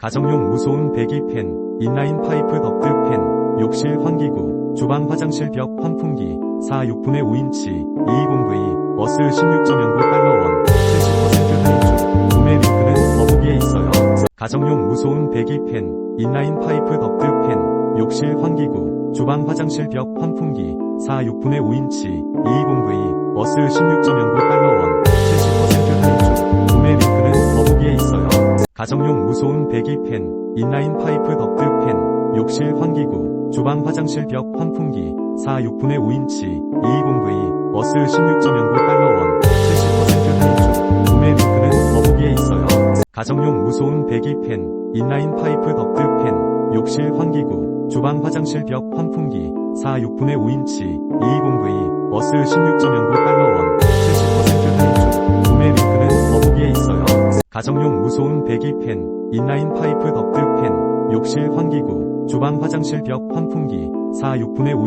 가정용 무소음 배기 팬, 인라인 파이프 덕트 팬, 욕실 환기구, 주방 화장실 벽 환풍기, 4 6분의 5인치, 220V, 워스 16.09 달러원, 70% 할인 중, 구매 링크는 더보기에 있어요. 가정용 무소음 배기 팬, 인라인 파이프 덕트 팬, 욕실 환기구, 주방 화장실 벽 환풍기, 4 6분의 5인치, 220V, 워스 16.09 가정용 무소음 배기 팬, 인라인 파이프 덕트 팬, 욕실 환기구, 주방 화장실 벽 환풍기, 4 6분의 5인치, 220V, 워스 16.09 달러원, 70% 할인 중, 구매 링크는 더보기에 있어요. 가정용 무소음 배기 팬, 인라인 파이프 덕트 팬, 욕실 환기구, 주방 화장실 벽 환풍기, 4 6분의 5인치, 220V, 워스 16.09 달러원, 가정용 무소음 배기 팬, 인라인 파이프 덕트 팬, 욕실 환기구, 주방 화장실 벽 환풍기, 4 6분의 5